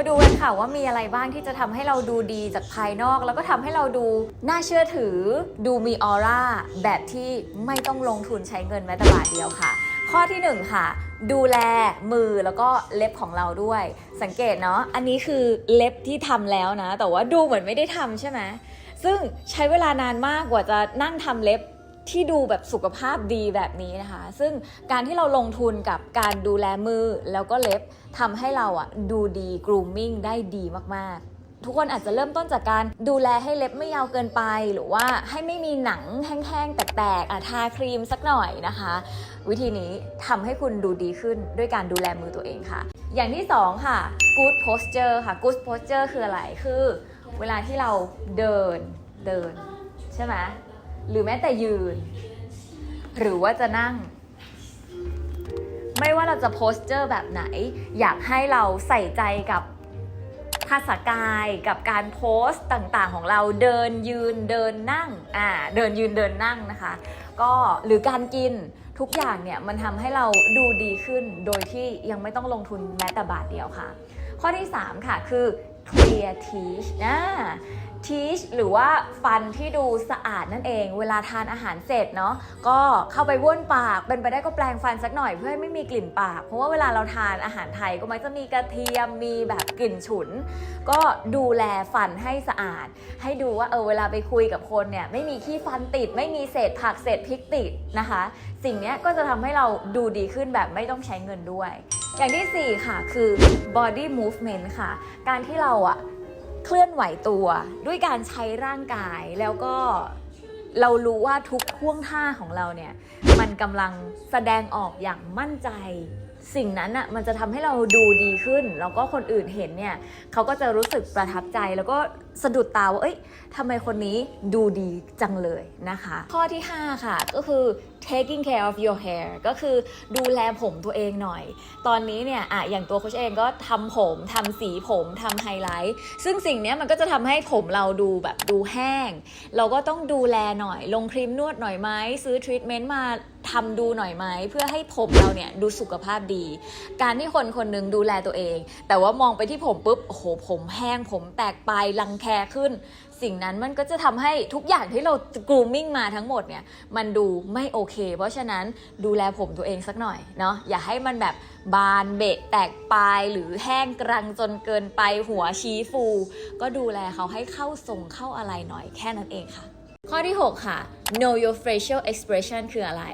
มาดูกันค่ะว่ามีอะไรบ้างที่จะทำให้เราดูดีจากภายนอก แล้วก็ทำให้เราดูน่าเชื่อถือ ดูมีออร่าแบบที่ไม่ต้องลงทุนใช้เงินแม้แต่บาทเดียวค่ะ ข้อที่หนึ่งค่ะ ดูแลมือแล้วก็เล็บของเราด้วย สังเกตเนาะอันนี้คือเล็บที่ทำแล้วนะ แต่ว่าดูเหมือนไม่ได้ทำใช่ไหมซึ่งใช้เวลานานมากกว่าจะนั่งทำเล็บ ที่ดูแบบสุขภาพดีแบบนี้นะคะ ซึ่งการที่เราลงทุนกับการดูแลมือแล้วก็เล็บทำให้เราอะดูดี grooming ได้ดีมากๆทุกคนอาจจะเริ่มต้นจากการดูแลให้เล็บไม่ยาวเกินไป หรือว่าให้ไม่มีหนังแห้งๆ แตกๆอะทาครีมสักหน่อยนะคะ วิธีนี้ทำให้คุณดูดีขึ้นด้วยการดูแลมือตัวเองค่ะ อย่างที่สองค่ะ good posture ค่ะ good posture คืออะไรคือ เวลาที่เราเดินเดิน ใช่ไหม หรือแม้แต่ยืน หรือว่าจะนั่ง ไม่ว่าเราจะโพสเจอร์แบบไหน อยากให้เราใส่ใจกับภาษากายกับการโพสต์ต่างๆ ของเราเดินยืนเดินนั่งอ่าเดินยืนเดินนั่งนะคะ ก็หรือการกินทุกอย่างเนี่ยมันทำให้เราดูดีขึ้นโดยที่ยังไม่ต้องลงทุนแม้แต่บาทเดียวค่ะ ข้อที่ 3 ค่ะคือ clear teeth นะ teeth หรือว่าฟันที่ดูสะอาดนั่นเอง เวลาทานอาหารเสร็จเนาะก็เข้าไปบ้วนปาก เป็นไปได้ก็แปรงฟันสักหน่อยเพื่อให้ไม่มีกลิ่นปาก เพราะว่าเวลาเราทานอาหารไทยก็มักจะมีกระเทียมมีแบบกลิ่นฉุน ก็ดูแลฟันให้สะอาด ให้ดูว่าเออเวลาไปคุยกับคนเนี่ยไม่มีขี้ฟันติด ไม่มีเศษผักเศษพริกติดนะคะ สิ่งนี้ก็จะทำให้เราดูดีขึ้นแบบไม่ต้องใช้เงินด้วย อย่างที่ 4 ค่ะคือ body movement ค่ะ การที่เราอะเคลื่อนไหวตัวด้วยการใช้ร่างกายแล้วก็เรารู้ว่าทุกท่วงท่าของเราเนี่ย มันกำลังแสดงออกอย่างมั่นใจ สิ่งนั้นอะมันจะทำให้เราดูดีขึ้น แล้วก็คนอื่นเห็นเนี่ยเขาก็จะรู้สึกประทับใจแล้วก็สะดุดตาว่าเอ้ยทำไมคนนี้ดูดีจังเลยนะคะ ข้อที่ 5 ค่ะก็คือ taking care of your hair ก็คือดูแลผมตัวเองหน่อย ตอนนี้เนี่ยอะอย่างตัวโคชเองก็ทำผมทำสีผมทำไฮไลท์ ซึ่งสิ่งเนี้ยมันก็จะทำให้ผมเราดูแบบดูแห้ง เราก็ต้องดูแลหน่อย ลงครีมนวดหน่อยไหมซื้อทรีทเมนต์มาทำดูหน่อยไหมเพื่อให้ผมเราเนี่ยดูสุขภาพดี การที่คนคนหนึงดูแลตัวเอง แต่ว่ามองไปที่ผมปุ๊บโอ้โหผมแห้งผมแตกปลายรังแคขึ้นสิ่งนั้นมันก็จะทำให้ทุกอย่างที่เรากรูมมิ่งมาทั้งหมดเนี่ยมันดูไม่โอเค เพราะฉะนั้นดูแลผมตัวเองสักหน่อยเนาะอย่าให้มันแบบบานเบะแตกปลายหรือแห้งกรังจนเกินไปหัวชี้ฟู ก็ดูแลเขาให้เข้าทรงเข้าอะไรหน่อยแค่นั้นเองค่ะข้อที่ 6 ค่ะ know your facial expression คืออะไร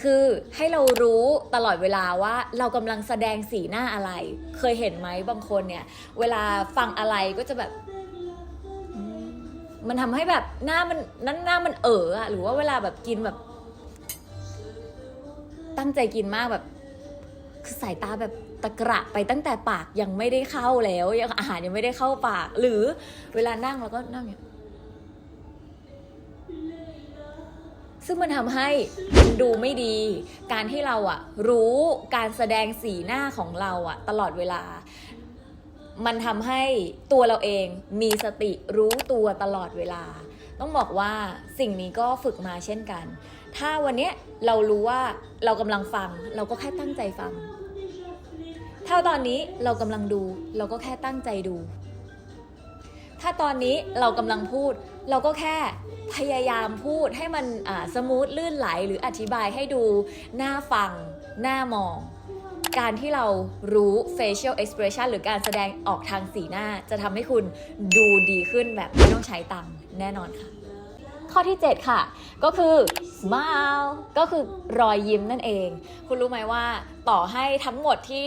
คือให้เรารู้ตลอดเวลาว่าเรากำลังแสดงสีหน้าอะไร เคยเห็นไหมบางคนเนี่ย เวลาฟังอะไรก็จะแบบ มันทำให้แบบหน้ามันนั่นหน้ามันเอ๋ออะหรือว่าเวลาแบบกินแบบ ตั้งใจกินมากแบบ คือสายตาแบบตะกระไปตั้งแต่ปากยังไม่ได้เข้าแล้วยังอาหารยังไม่ได้เข้าปาก หรือเวลานั่งเราก็นั่งอย่างซึ่งมันทำให้มันดูไม่ดี การที่เราอะรู้การแสดงสีหน้าของเราอะตลอดเวลา มันทำให้ตัวเราเองมีสติรู้ตัวตลอดเวลา ต้องบอกว่าสิ่งนี้ก็ฝึกมาเช่นกัน ถ้าวันนี้เรารู้ว่าเรากำลังฟัง เราก็แค่ตั้งใจฟัง ถ้าตอนนี้เรากำลังดู เราก็แค่ตั้งใจดู ถ้าตอนนี้เรากำลังพูด เราก็แค่พยายามพูดให้มันสมูทลื่นไหลหรืออธิบายให้ดูน่าฟังน่ามอง การที่เรารู้ facial expression หรือการแสดงออกทางสีหน้า จะทำให้คุณดูดีขึ้นแบบไม่ต้องใช้ตังค์แน่นอนค่ะ ข้อที่ 7 ค่ะ ก็คือ smile ก็คือรอยยิ้มนั่นเอง คุณรู้ไหมว่าต่อให้ทั้งหมดที่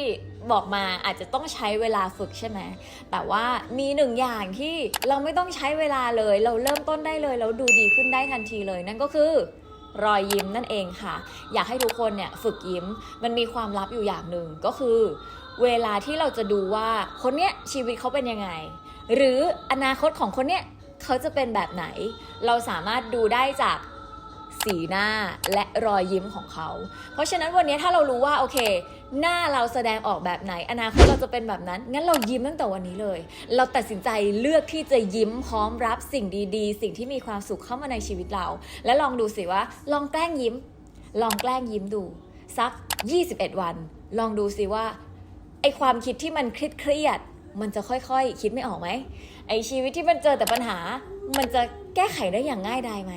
บอกมาอาจจะต้องใช้เวลาฝึกใช่ไหม แต่ว่ามีหนึ่งอย่างที่เราไม่ต้องใช้เวลาเลย เราเริ่มต้นได้เลย แล้วดูดีขึ้นได้ทันทีเลย นั่นก็คือ รอยยิ้มนั่นเองค่ะ อยากให้ทุกคนเนี่ยฝึกยิ้มมันมีความลับอยู่อย่างหนึ่งก็คือ เวลาที่เราจะดูว่าคนเนี้ยชีวิตเขาเป็นยังไง หรืออนาคตของคนเนี้ยเขาจะเป็นแบบไหน เราสามารถดูได้จาก สีหน้าและรอยยิ้มของเขา เพราะฉะนั้นวันนี้ถ้าเรารู้ว่าโอเค หน้าเราแสดงออกแบบไหน อนาคตเราจะเป็นแบบนั้น งั้นเรายิ้มตั้งแต่วันนี้เลย เราตัดสินใจเลือกที่จะยิ้มพร้อมรับสิ่งดีๆ สิ่งที่มีความสุขเข้ามาในชีวิตเรา และลองดูสิว่า ลองแกล้งยิ้ม ลองแกล้งยิ้มดู สัก 21 วัน ลองดูสิว่าไอความคิดที่มันเครียดมันจะค่อยๆคิดไม่ออกไหมไอชีวิตที่มันเจอแต่ปัญหา มันจะแก้ไขได้อย่างง่ายดายไหม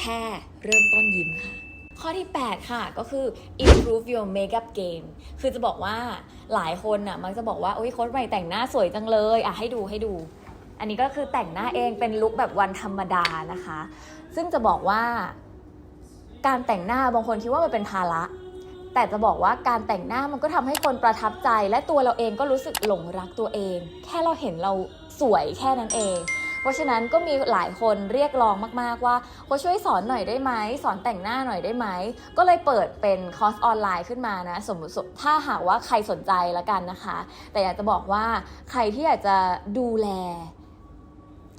แค่เริ่มต้นยิ้มค่ะ ข้อที่ 8 ค่ะก็คือ improve your makeup game คือจะบอกว่าหลายคนน่ะมักจะบอกว่าโอ้ยโค้ชใหม่แต่งหน้าสวยจังเลยอะให้ดูให้ดู อันนี้ก็คือแต่งหน้าเองเป็นลุคแบบวันธรรมดานะคะ ซึ่งจะบอกว่า การแต่งหน้าบางคนคิดว่ามันเป็นภาระแต่จะบอกว่าการแต่งหน้ามันก็ทำให้คนประทับใจ และตัวเราเองก็รู้สึกหลงรักตัวเอง แค่เราเห็นเราสวยแค่นั้นเอง ราะฉะนั้นก็มีหลายคนเรียกร้องมากๆว่าโค้ชช่วยสอนหน่อยได้ไหมสอนแต่งหน้าหน่อยได้ไหมก็เลยเปิดเป็นคอร์สออนไลน์ขึ้นมานะสมมติถ้าหากว่าใครสนใจละกันนะคะ แต่อยากจะบอกว่าใครที่อยากจะดูแล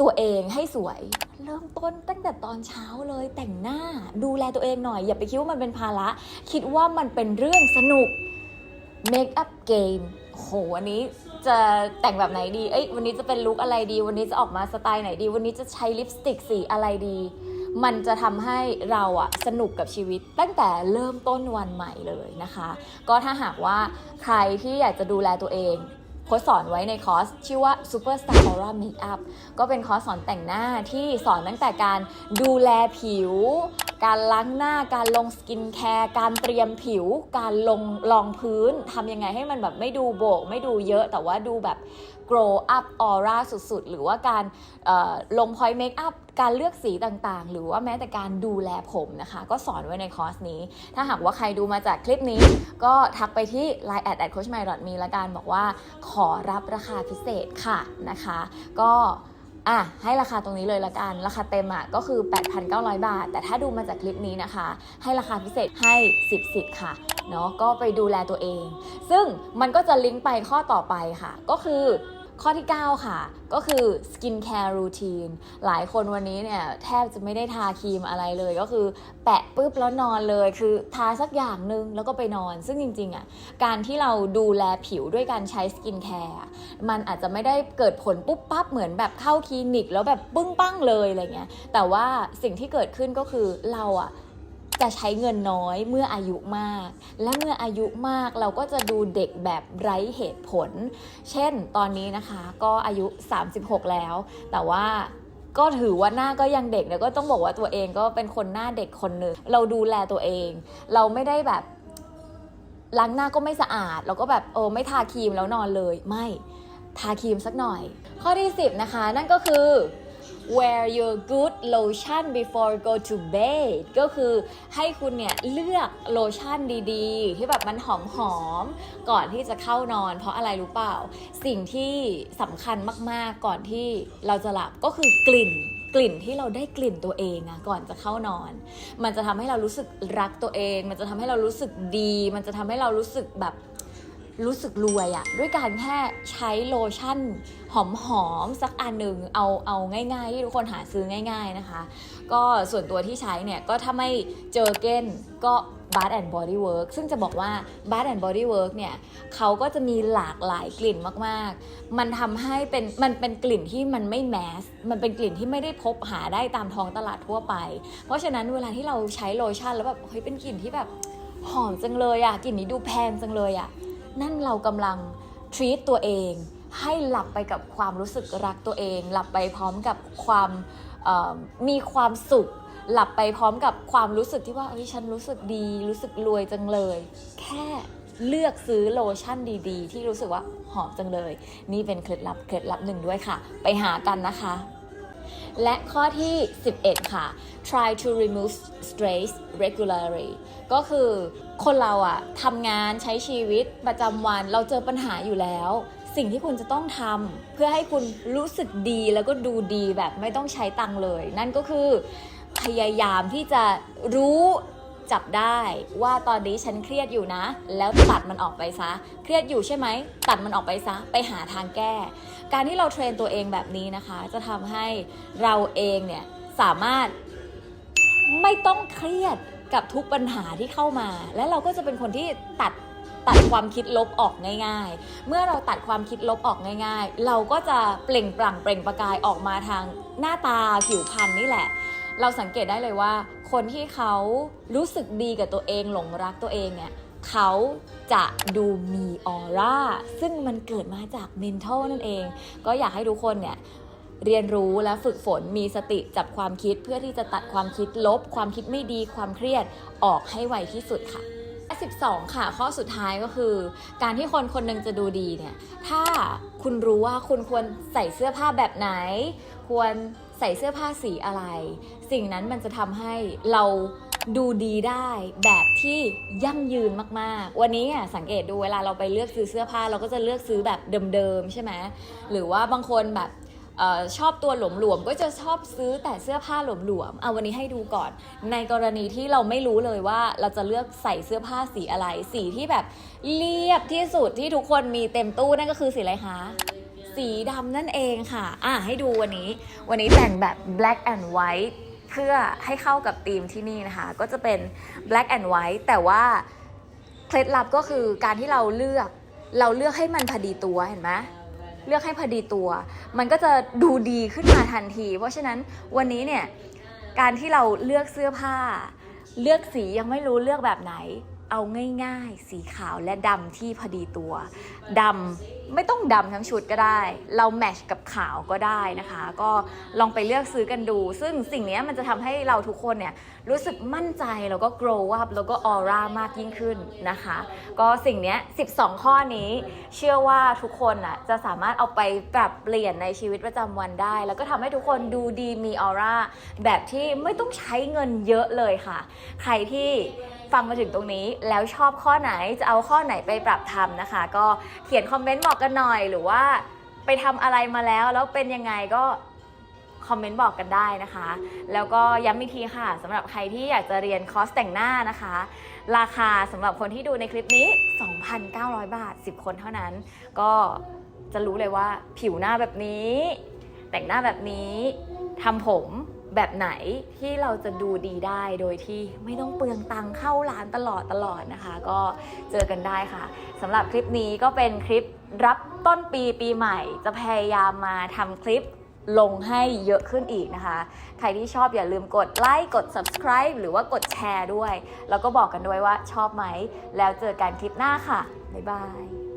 ตัวเองให้สวยเริ่มต้นตั้งแต่ตอนเช้าเลยแต่งหน้าดูแลตัวเองหน่อยอย่าไปคิดว่ามันเป็นภาระ คิดว่ามันเป็นเรื่องสนุก make up game โหวันนี้ จะแต่งแบบไหนดี เอ้ย วันนี้จะเป็นลุคอะไรดี วันนี้จะออกมาสไตล์ไหนดี วันนี้จะใช้ลิปสติกสีอะไรดี มันจะทำให้เราอะสนุกกับชีวิต ตั้งแต่เริ่มต้นวันใหม่เลยนะคะ ก็ถ้าหากว่าใครที่อยากจะดูแลตัวเอง ค้ชสอนไว้ในคอร์สชื่อว่า Superstar Aura Makeup ก็เป็นคอร์สสอนแต่งหน้าที่สอนตั้งแต่การดูแลผิว การล้างหน้า การลงสกินแคร์ การเตรียมผิว การลงรองพื้นทำยังไงให้มันแบบไม่ดูโบก ไม่ดูเยอะแต่ว่าดูแบบ grow up aura สุดๆ หรือว่าการลง point makeup การเลือกสีต่างๆ หรือว่าแม้แต่การดูแลผมนะคะ ก็สอนไว้ในคอร์สนี้ ถ้าหากว่าใครดูมาจากคลิปนี้ ก็ทักไปที่ line at at coach my me ละกันบอกว่าขอรับราคาพิเศษค่ะนะคะ ก็อะให้ราคาตรงนี้เลยละกัน ราคาเต็มอะก็คือ 8,900 บาท แต่ถ้าดูมาจากคลิปนี้นะคะ ให้ราคาพิเศษให้ 10สิทธิ์ค่ะเนาะก็ไปดูแลตัวเอง ซึ่งมันก็จะลิงก์ไปข้อต่อไปค่ะ ก็คือ ข้อที่ 9 ค่ะ ก็คือ skin care routine หลายคนวันนี้เนี่ยแทบจะไม่ได้ทาครีมอะไรเลย ก็คือแปะปุ๊บแล้วนอนเลย คือทาสักอย่างหนึ่งแล้วก็ไปนอน ซึ่งจริงๆอะการที่เราดูแลผิวด้วยการใช้สกินแคร์มันอาจจะไม่ได้เกิดผลปุ๊บปั๊บเหมือนแบบเข้าคลินิก แล้วแบบปึ้งปั้งเลยอะไรเงี้ยแต่ว่าสิ่งที่เกิดขึ้นก็คือเราอะ จะใช้เงินน้อยเมื่ออายุมาก และเมื่ออายุมากเราก็จะดูเด็กแบบไร้เหตุผล เช่นตอนนี้นะคะก็อายุ 36 แล้ว แต่ว่าก็ถือว่าหน้าก็ยังเด็กแล้วก็ต้องบอกว่าตัวเองก็เป็นคนหน้าเด็กคนหนึ่งเราดูแลตัวเอง เราไม่ได้แบบล้างหน้าก็ไม่สะอาด แล้วก็แบบเออไม่ทาครีมแล้วนอนเลยไม่ทาครีมสักหน่อย ข้อที่ 10 นะคะ นั่นก็คือ wear your good lotion before go to bed ก็คือให้คุณเนี่ยเลือกโลชั่นดีๆ ที่แบบมันหอมๆก่อนที่จะเข้านอน เพราะอะไรรู้เปล่า สิ่งที่สำคัญมากๆก่อนที่เราจะหลับก็คือกลิ่นกลิ่นที่เราได้กลิ่นตัวเองอะก่อนจะเข้านอน มันจะทำให้เรารู้สึกรักตัวเอง มันจะทำให้เรารู้สึกดี มันจะทำให้เรารู้สึกแบบ รู้สึกรวยอะด้วยการแค่ใช้โลชั่น หอมๆสักอันหนึ่งเอาเอาง่ายๆที่ทุกคนหาซื้อง่าย ๆนะคะ ก็ส่วนตัวที่ใช้เนี่ยก็ถ้าไม่เจอเก้นก็ Bath and Body Works ซึ่งจะบอกว่า Bath and Body Works เนี่ยเขาก็จะมีหลากหลายกลิ่นมากๆ มันทำให้เป็นมันเป็นกลิ่นที่มันไม่แมส มันเป็นกลิ่นที่ไม่ได้พบหาได้ตามท้องตลาดทั่วไป เพราะฉะนั้นเวลาที่เราใช้โลชั่นแล้วแบบเฮ้ยเป็นกลิ่นที่แบบหอมจังเลยอะกลิ่นนี้ดูแพงจังเลยอะ นั่นเรากำลัง treat ตัวเอง ให้หลับไปกับความรู้สึกรักตัวเอง หลับไปพร้อมกับความมีความสุข หลับไปพร้อมกับความรู้สึกที่ว่าเฮ้ยฉันรู้สึกดี รู้สึกรวยจังเลย แค่เลือกซื้อโลชั่นดีๆ ที่รู้สึกว่าหอมจังเลย นี่เป็นเคล็ดลับเคล็ดลับหนึ่งด้วยค่ะ ไปหากันนะคะ และข้อที่ 11 ค่ะ try to remove stress regularly ก็คือคนเราอะทำงานใช้ชีวิตประจำวันเราเจอปัญหาอยู่แล้ว สิ่งที่คุณจะต้องทำเพื่อให้คุณรู้สึกดีแล้วก็ดูดีแบบไม่ต้องใช้ตังค์เลย นั่นก็คือพยายามที่จะรู้ จับได้ว่าตอนนี้ฉันเครียดอยู่นะ แล้วตัดมันออกไปซะ เครียดอยู่ใช่ไหม ตัดมันออกไปซะ ไปหาทางแก้ การที่เราเทรนตัวเองแบบนี้นะคะ จะทำให้เราเองเนี่ยสามารถไม่ต้องเครียดกับทุกปัญหาที่เข้ามา และเราก็จะเป็นคนที่ตัดตัดความคิดลบออกง่าย ๆ เมื่อเราตัดความคิดลบออกง่าย ๆ เราก็จะเปล่งปลั่งเปล่งประกายออกมาทางหน้าตาผิวพรรณนี่แหละ เราสังเกตได้เลยว่า คนที่เขารู้สึกดีกับตัวเองหลงรักตัวเองเนี่ยเขาจะดูมีออร่าซึ่งมันเกิดมาจาก mental นั่นเอง ก็อยากให้ทุกคนเนี่ยเรียนรู้และฝึกฝนมีสติจับความคิดเพื่อที่จะตัดความคิดลบ ความคิดไม่ดีความเครียดออกให้ไวที่สุดค่ะและ12 ค่ะ ข้อสุดท้ายก็คือ การที่คนคนหนึ่งจะดูดีเนี่ย ถ้าคุณรู้ว่าคุณควรใส่เสื้อผ้าแบบไหน ควร ใส่เสื้อผ้าสีอะไร สิ่งนั้นมันจะทำให้เราดูดีได้แบบที่ยั่งยืนมากๆ วันนี้อะสังเกตดูเวลาเราไปเลือกซื้อเสื้อผ้าเราก็จะเลือกซื้อแบบเดิมๆใช่ไหมหรือว่าบางคนแบบออชอบตัวหลวมๆก็จะชอบซื้อแต่เสื้อผ้าหลวมๆเอาวันนี้ให้ดูก่อน ในกรณีที่เราไม่รู้เลยว่าเราจะเลือกใส่เสื้อผ้าสีอะไร สีที่แบบเรียบที่สุดที่ทุกคนมีเต็มตู้นั่นก็คือสีอะไรคะ สีดำนั่นเองค่ะ อะให้ดูวันนี้ วันนี้แต่งแบบ black and white เพื่อให้เข้ากับธีมที่นี่นะคะ ก็จะเป็น black and white แต่ว่าเคล็ดลับก็คือการที่เราเลือก เราเลือกให้มันพอดีตัวเห็นไหมเลือกให้พอดีตัว มันก็จะดูดีขึ้นมาทันที เพราะฉะนั้นวันนี้เนี่ย การที่เราเลือกเสื้อผ้า เลือกสียังไม่รู้เลือกแบบไหน เอาง่ายๆ สีขาวและดำที่พอดีตัวดำไม่ต้องดำทั้งชุดก็ได้ เราแมทชกับขาวก็ได้นะคะ ก็ลองไปเลือกซื้อกันดู ซึ่งสิ่งนี้มันจะทำให้เราทุกคนเนี่ยรู้สึกมั่นใจแล้วก็ grow up แล้วก็ออร่ามากยิ่งขึ้นนะคะ ก็สิ่งนี้ 12 ข้อนี้เชื่อว่าทุกคนอะจะสามารถเอาไปปรับเปลี่ยนในชีวิตประจำวันได้ แล้วก็ทำให้ทุกคนดูดีมีออร่าแบบที่ไม่ต้องใช้เงินเยอะเลยค่ะ ใครที่ฟังมาถึงตรงนี้แล้วชอบข้อไหนจะเอาข้อไหนไปปรับทำนะคะ ก็เขียนคอมเมนต์บอกกันหน่อย หรือว่าไปทำอะไรมาแล้วแล้วเป็นยังไงก็คอมเมนต์บอกกันได้นะคะ แล้วก็ย้ำอีกทีค่ะสำหรับใครที่อยากจะเรียนคอร์สแต่งหน้านะคะ ราคาสำหรับคนที่ดูในคลิปนี้ 2,900 บาท 10 คนเท่านั้น ก็จะรู้เลยว่าผิวหน้าแบบนี้ แต่งหน้าแบบนี้ทำผม แบบไหนที่เราจะดูดีได้โดยที่ไม่ต้องเปลืองตังเข้าร้านตลอดตลอดนะคะ ก็เจอกันได้ค่ะสำหรับคลิปนี้ก็เป็นคลิปรับต้นปีปีใหม่ จะพยายามมาทำคลิปลงให้เยอะขึ้นอีกนะคะ ใครที่ชอบอย่าลืมกดไลค์กด subscribe หรือว่ากดแชร์ด้วย แล้วก็บอกกันด้วยว่าชอบไหม แล้วเจอกันคลิปหน้าค่ะ บ๊ายบาย